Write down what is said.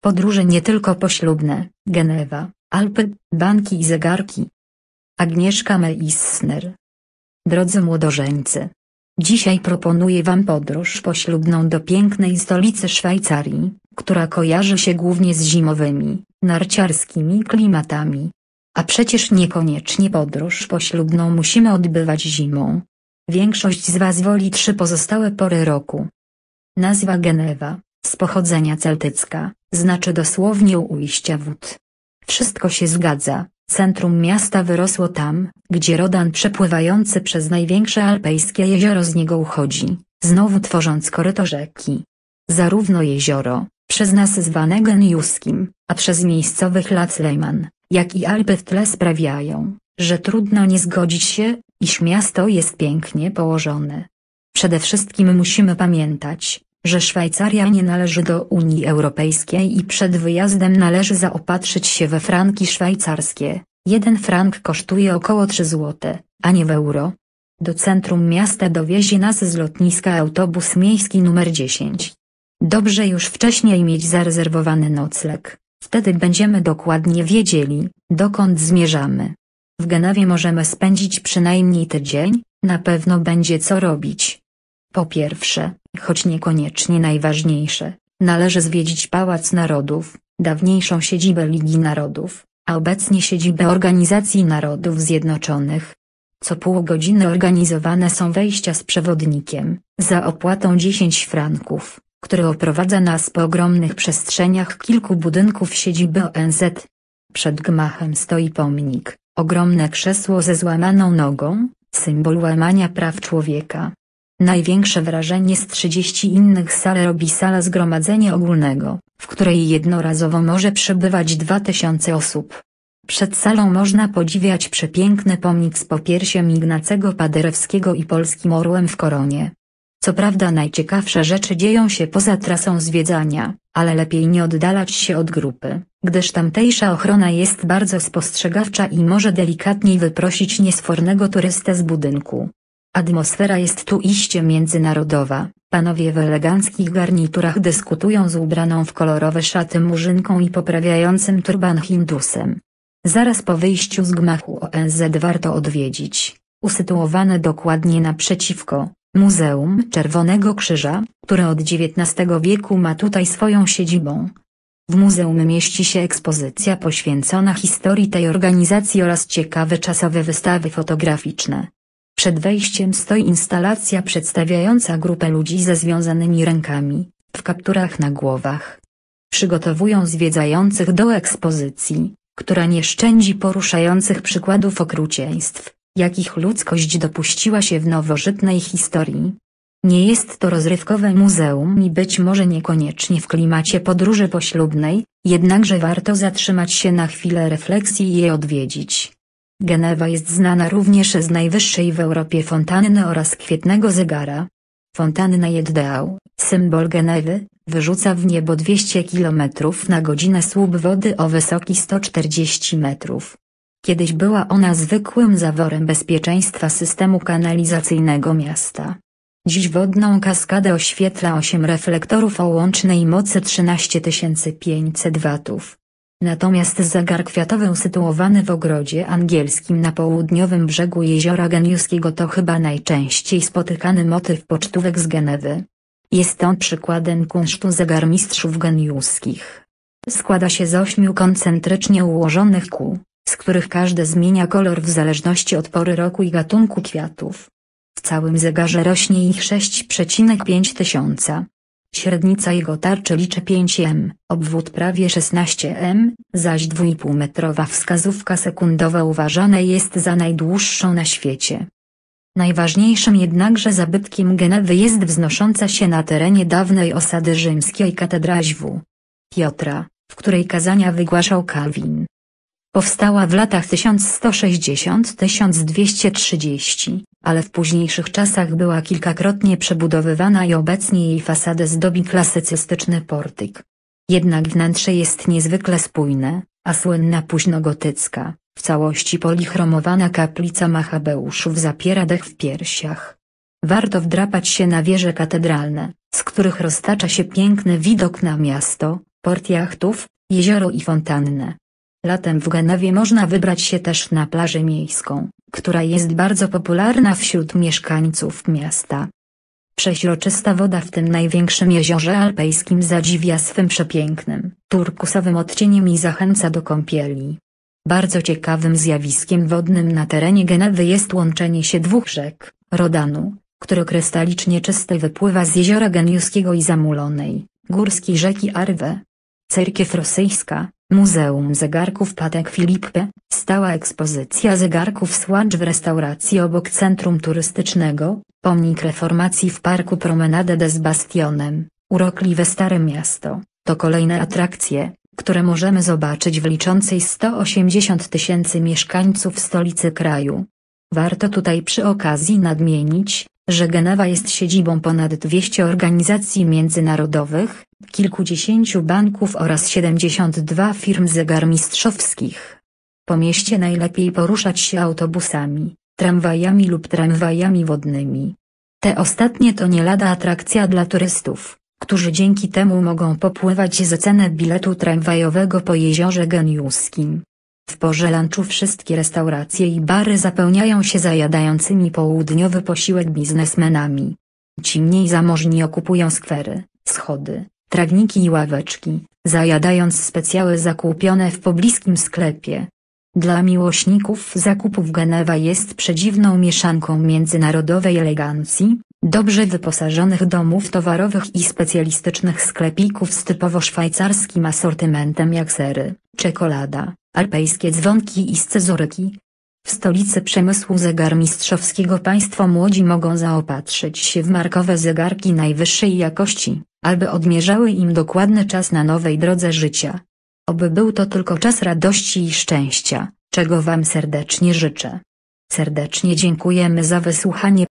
Podróże nie tylko poślubne, Genewa, Alpy, banki i zegarki. Agnieszka Meissner. Drodzy młodożeńcy. Dzisiaj proponuję Wam podróż poślubną do pięknej stolicy Szwajcarii, która kojarzy się głównie z zimowymi, narciarskimi klimatami. A przecież niekoniecznie podróż poślubną musimy odbywać zimą. Większość z Was woli trzy pozostałe pory roku. Nazwa Genewa, z pochodzenia celtycka, znaczy dosłownie ujścia wód. Wszystko się zgadza, centrum miasta wyrosło tam, gdzie Rodan przepływający przez największe alpejskie jezioro z niego uchodzi, znowu tworząc koryto rzeki. Zarówno jezioro, przez nas zwane Geniuskim, a przez miejscowych Laclejman, jak i Alpy w tle sprawiają, że trudno nie zgodzić się, iż miasto jest pięknie położone. Przede wszystkim musimy pamiętać, że Szwajcaria nie należy do Unii Europejskiej i przed wyjazdem należy zaopatrzyć się we franki szwajcarskie. Jeden frank kosztuje około 3 zł, a nie w euro. Do centrum miasta dowiezie nas z lotniska autobus miejski numer 10. Dobrze już wcześniej mieć zarezerwowany nocleg, wtedy będziemy dokładnie wiedzieli, dokąd zmierzamy. W Genewie możemy spędzić przynajmniej tydzień, na pewno będzie co robić. Po pierwsze, choć niekoniecznie najważniejsze, należy zwiedzić Pałac Narodów, dawniejszą siedzibę Ligi Narodów, a obecnie siedzibę Organizacji Narodów Zjednoczonych. Co pół godziny organizowane są wejścia z przewodnikiem, za opłatą 10 franków, który oprowadza nas po ogromnych przestrzeniach kilku budynków siedziby ONZ. Przed gmachem stoi pomnik, ogromne krzesło ze złamaną nogą, symbol łamania praw człowieka. Największe wrażenie z 30 innych sal robi sala zgromadzenia ogólnego, w której jednorazowo może przebywać 2000 osób. Przed salą można podziwiać przepiękny pomnik z popiersiem Ignacego Paderewskiego i polskim orłem w koronie. Co prawda najciekawsze rzeczy dzieją się poza trasą zwiedzania, ale lepiej nie oddalać się od grupy, gdyż tamtejsza ochrona jest bardzo spostrzegawcza i może delikatniej wyprosić niesfornego turystę z budynku. Atmosfera jest tu iście międzynarodowa, panowie w eleganckich garniturach dyskutują z ubraną w kolorowe szaty murzynką i poprawiającym turban hindusem. Zaraz po wyjściu z gmachu ONZ warto odwiedzić, usytuowane dokładnie naprzeciwko, Muzeum Czerwonego Krzyża, które od XIX wieku ma tutaj swoją siedzibą. W muzeum mieści się ekspozycja poświęcona historii tej organizacji oraz ciekawe czasowe wystawy fotograficzne. Przed wejściem stoi instalacja przedstawiająca grupę ludzi ze związanymi rękami, w kapturach na głowach. Przygotowują zwiedzających do ekspozycji, która nie szczędzi poruszających przykładów okrucieństw, jakich ludzkość dopuściła się w nowożytnej historii. Nie jest to rozrywkowe muzeum i być może niekoniecznie w klimacie podróży poślubnej, jednakże warto zatrzymać się na chwilę refleksji i je odwiedzić. Genewa jest znana również z najwyższej w Europie fontanny oraz kwietnego zegara. Fontanna Jeddeał, symbol Genewy, wyrzuca w niebo 200 km na godzinę słup wody o wysoki 140 metrów. Kiedyś była ona zwykłym zaworem bezpieczeństwa systemu kanalizacyjnego miasta. Dziś wodną kaskadę oświetla 8 reflektorów o łącznej mocy 13 500 watów. Natomiast zegar kwiatowy usytuowany w ogrodzie angielskim na południowym brzegu jeziora Geniuskiego to chyba najczęściej spotykany motyw pocztówek z Genewy. Jest on przykładem kunsztu zegarmistrzów geniuskich. Składa się z ośmiu koncentrycznie ułożonych kół, z których każde zmienia kolor w zależności od pory roku i gatunku kwiatów. W całym zegarze rośnie ich 6,5 tysiąca. Średnica jego tarczy liczy 5 m, obwód prawie 16 m, zaś 2,5 metrowa wskazówka sekundowa uważana jest za najdłuższą na świecie. Najważniejszym jednakże zabytkiem Genewy jest wznosząca się na terenie dawnej osady rzymskiej katedra W. Piotra, w której kazania wygłaszał Kalwin. Powstała w latach 1160-1230, ale w późniejszych czasach była kilkakrotnie przebudowywana i obecnie jej fasadę zdobi klasycystyczny portyk. Jednak wnętrze jest niezwykle spójne, a słynna późnogotycka, w całości polichromowana kaplica Machabeuszów zapiera dech w piersiach. Warto wdrapać się na wieże katedralne, z których roztacza się piękny widok na miasto, port jachtów, jezioro i fontannę. Latem w Genewie można wybrać się też na plażę miejską, która jest bardzo popularna wśród mieszkańców miasta. Przeźroczysta woda w tym największym jeziorze alpejskim zadziwia swym przepięknym, turkusowym odcieniem i zachęca do kąpieli. Bardzo ciekawym zjawiskiem wodnym na terenie Genewy jest łączenie się dwóch rzek, Rodanu, który krystalicznie czysty wypływa z jeziora Geniuskiego i zamulonej, górskiej rzeki Arwe. Cerkiew rosyjska, Muzeum Zegarków Patek Filippe, stała ekspozycja zegarków Słacz w restauracji obok centrum turystycznego, pomnik reformacji w parku Promenade des Bastionem, urokliwe Stare Miasto, to kolejne atrakcje, które możemy zobaczyć w liczącej 180 tysięcy mieszkańców stolicy kraju. Warto tutaj przy okazji nadmienić, że Genewa jest siedzibą ponad 200 organizacji międzynarodowych, kilkudziesięciu banków oraz 72 firm zegarmistrzowskich. Po mieście najlepiej poruszać się autobusami, tramwajami lub tramwajami wodnymi. Te ostatnie to nie lada atrakcja dla turystów, którzy dzięki temu mogą popływać za cenę biletu tramwajowego po jeziorze geniuskim. W porze lunchu wszystkie restauracje i bary zapełniają się zajadającymi południowy posiłek biznesmenami. Ci mniej zamożni okupują skwery, schody, trawniki i ławeczki, zajadając specjały zakupione w pobliskim sklepie. Dla miłośników zakupów Genewa jest przedziwną mieszanką międzynarodowej elegancji, dobrze wyposażonych domów towarowych i specjalistycznych sklepików z typowo szwajcarskim asortymentem jak sery, czekolada, alpejskie dzwonki i scyzoryki. W stolicy przemysłu zegarmistrzowskiego państwo młodzi mogą zaopatrzyć się w markowe zegarki najwyższej jakości, aby odmierzały im dokładny czas na nowej drodze życia. Oby był to tylko czas radości i szczęścia, czego Wam serdecznie życzę. Serdecznie dziękujemy za wysłuchanie